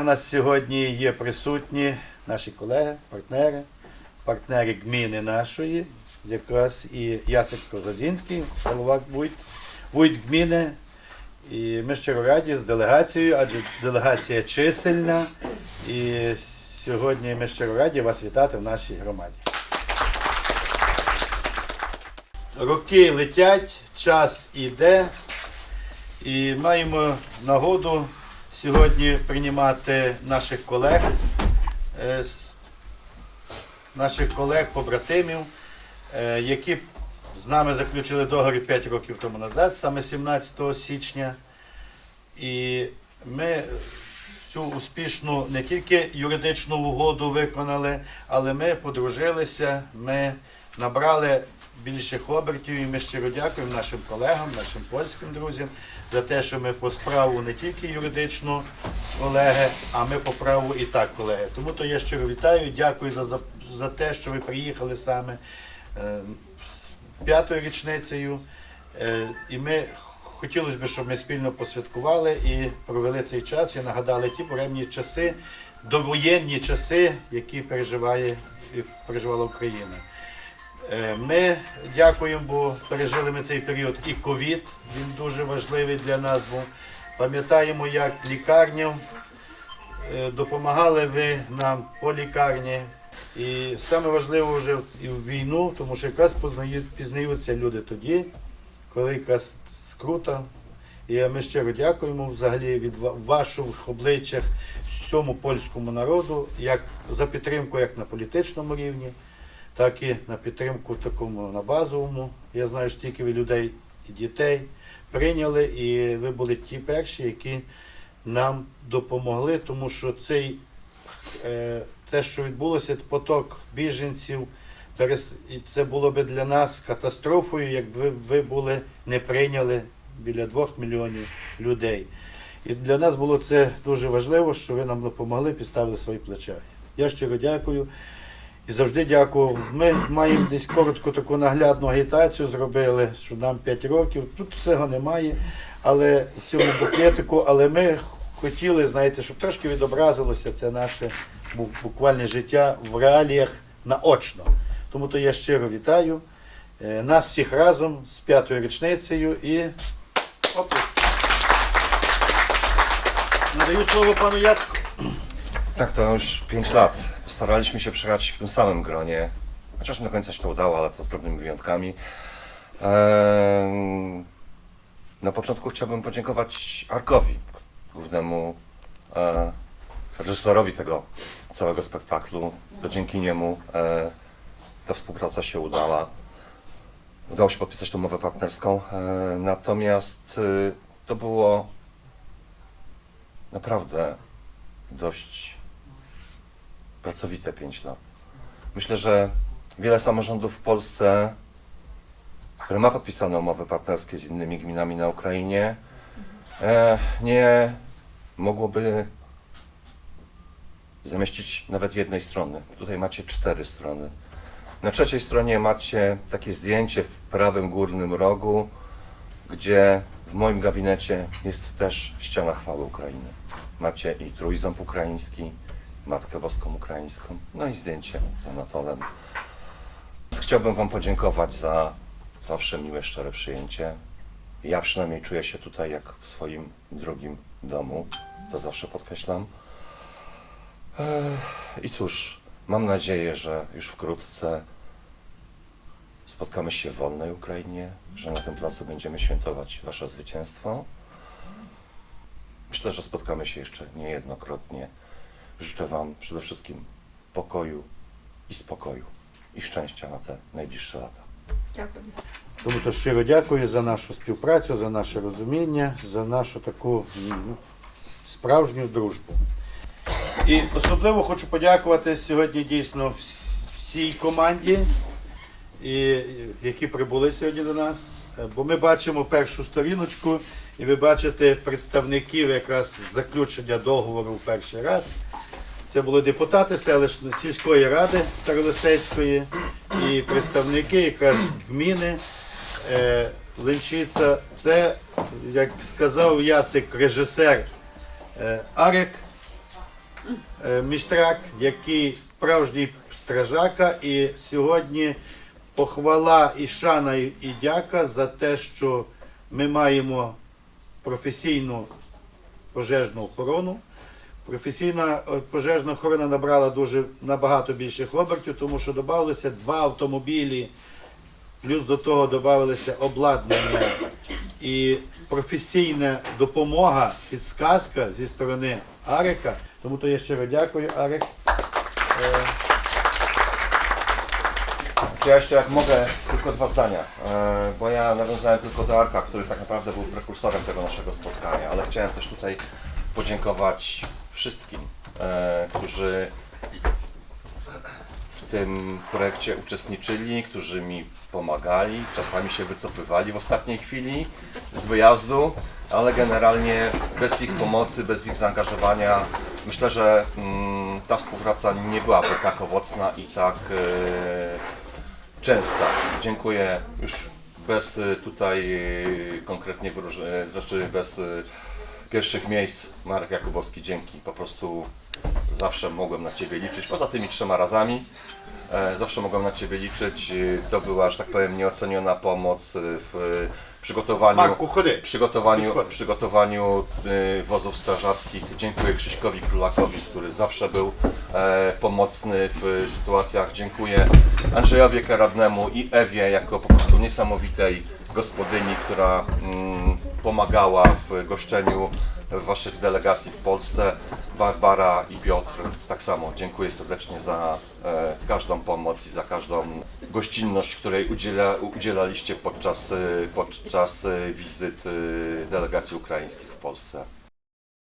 У нас сьогодні є присутні наші колеги, партнери, партнери гміни нашої, якраз і Яцек Корозінський, голова Вуйт, Вуйт гміни. І ми щиро раді з делегацією, адже делегація чисельна. І сьогодні ми щиро раді вас вітати в нашій громаді. Роки летять, час іде, і маємо нагоду сьогодні приймати наших колег, е, наших колег, побратимів, е, які з нами заключили договір 5 років тому назад, саме 17 січня. І ми цю успішну не тільки юридичну угоду виконали, але ми подружилися, ми набрали більших обертів, і ми щиро дякуємо нашим колегам, нашим польським друзям за те, що ми по справу не тільки юридично колеги, а ми по праву і так колеги. Тому то я щиро вітаю, дякую за, за, за те, що ви приїхали саме е, з п'ятою річницею. Е, і ми хотілося б, щоб ми спільно посвяткували і провели цей час і нагадали ті буремні часи, довоєнні часи, які переживає і переживала Україна. Е, Ми дякуємо, бо пережили ми цей період і ковід, він дуже важливий для нас був. Пам'ятаємо, як лікарням е, допомагали ви нам по лікарні. І саме важливо вже і в війну, тому що якраз пізнаються люди тоді, коли якраз скрута. І ми щиро дякуємо взагалі від ваших обличчях всьому польському народу, як за підтримку як на політичному рівні, так і на підтримку такому на базовому. Я знаю, стільки ви людей і дітей прийняли, і ви були ті перші, які нам допомогли, тому що цей, е, це, що відбулося, поток біженців, і це було би для нас катастрофою, якби ви були не прийняли біля двох мільйонів людей. І для нас було це дуже важливо, що ви нам допомогли, підставили свої плеча. Я щиро дякую. І завжди дякую. Ми маємо десь коротко таку наглядну агітацію зробили, що нам 5 років. Тут всього немає, але в цьому букетику, але ми хотіли, знаєте, щоб трошки відобразилося це наше буквальне життя в реаліях наочно. Тому то я щиро вітаю е, нас всіх разом з п'ятою річницею і оплески. Надаю слово пану Яцку. Tak, to już 5 lat. Staraliśmy się przejechać w tym samym gronie. Chociaż nie do końca się to udało, ale to z drobnymi wyjątkami. Na początku chciałbym podziękować Arkowi, głównemu e, reżyserowi tego całego spektaklu. To dzięki niemu e, ta współpraca się udała. Udało się podpisać tą umowę partnerską. E, Natomiast to było naprawdę dość pracowite 5 lat. Myślę, że wiele samorządów w Polsce, które ma podpisane umowy partnerskie z innymi gminami na Ukrainie, e, nie mogłoby zamieścić nawet jednej strony. Tutaj macie cztery strony. Na trzeciej stronie macie takie zdjęcie w prawym górnym rogu, gdzie w moim gabinecie jest też ściana chwały Ukrainy. Macie i trójząb ukraiński, Matkę Boską Ukraińską, no i zdjęcie z Anatolem. Chciałbym Wam podziękować za zawsze miłe, szczere przyjęcie. Ja przynajmniej czuję się tutaj jak w swoim drugim domu, to zawsze podkreślam. I cóż, mam nadzieję, że już wkrótce spotkamy się w wolnej Ukrainie, że na tym placu będziemy świętować Wasze zwycięstwo. Myślę, że spotkamy się jeszcze niejednokrotnie. Życzę Wam przede wszystkim pokoju i spokoju i szczęścia na te najbliższe lata. Дякую. Тому то щиро дякую за нашу співпрацю, за наше розуміння, за нашу таку справжню дружбу. І особливо хочу подякувати сьогодні дійсно вс- всій команді, і, які прибули сьогодні до нас. Е, Бо ми бачимо першу сторіночку, і ви бачите представників якраз заключення договору в перший раз. Це були депутати селищної сільської ради Старолисецької і представники якраз гміни е, Ленчиця. Це, як сказав Ясик, режисер е, Арик е, Міштрак, який справжній стражака, і сьогодні похвала і шана і дяка за те, що ми маємо професійну пожежну охорону. Професійна е, пожежна охорона набрала дуже набагато більших обертів, тому що додалися два автомобілі, плюс до того додалися обладнання і професійна допомога, підсказка зі сторони Арика. Тому то я щиро дякую, Арик. Ja jeszcze jak mogę, tylko dwa zdania, bo ja nawiązałem tylko do Arka, który tak naprawdę był prekursorem tego naszego spotkania, ale chciałem też tutaj podziękować wszystkim, e, którzy w tym projekcie uczestniczyli, którzy mi pomagali, czasami się wycofywali w ostatniej chwili z wyjazdu, ale generalnie bez ich pomocy, bez ich zaangażowania myślę, że mm, ta współpraca nie byłaby tak owocna i tak e, częsta. Dziękuję już bez y, tutaj konkretnie znaczy bez pierwszych miejsc Marek Jakubowski dzięki. Po prostu zawsze mogłem na Ciebie liczyć, poza tymi trzema razami. e, Zawsze mogłem na Ciebie liczyć. Y, To była, że tak powiem, nieoceniona pomoc y, w przygotowaniu Marku, przygotowaniu, przygotowaniu wozów strażackich. Dziękuję Krzyśkowi Królakowi, który zawsze był e, pomocny w sytuacjach. Dziękuję Andrzejowi Karadnemu i Ewie jako po prostu niesamowitej gospodyni, która mm, pomagała w goszczeniu Waszych delegacji w Polsce. Barbara i Piotr tak samo. Dziękuję serdecznie za e, każdą pomoc i za każdą gościnność, której udziela, udzielaliście podczas, e, podczas e, wizyt e, delegacji ukraińskich w Polsce.